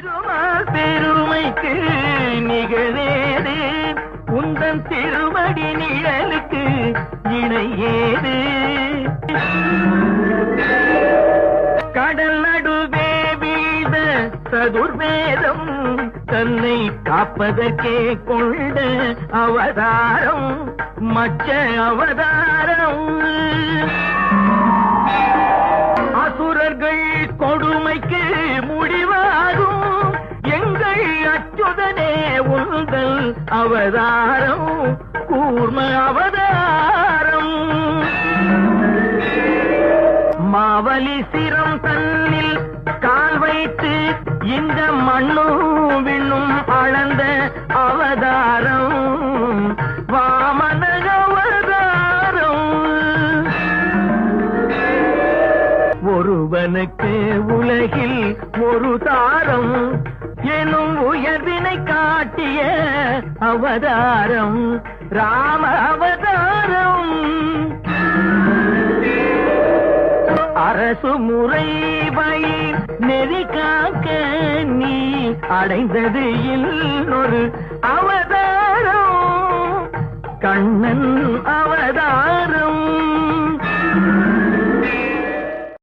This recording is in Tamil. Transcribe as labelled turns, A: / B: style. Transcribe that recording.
A: திருமால் பெருமைக்கு நிகழேது. உந்தன் திருமடி நிழலுக்கு இணையேது. கடல் நடுவே வீழ்ந்த சதுர்வேதம் தன்னை காப்பதற்கே கொண்ட அவதாரம் மச்ச அவதாரம். அசுரர்கள் கொடுமைக்கு முடி அச்சுதனே அவதாரம் கூர்ம அவதாரம். மாவலி சிரம் தன்னில் கால் வைத்து இந்த மண்ணும் விண்ணும் அளந்த அவதாரம். ஒருவனுக்கு உலகில் ஒரு தாரம் எனும் உயர்வினை காட்டிய அவதாரம் ராம அவதாரம். அரசு முறை வழி நெறி காக்க நீ அடைந்தது இன்னொரு அவதாரம். கண்ணன் அவதாரம்.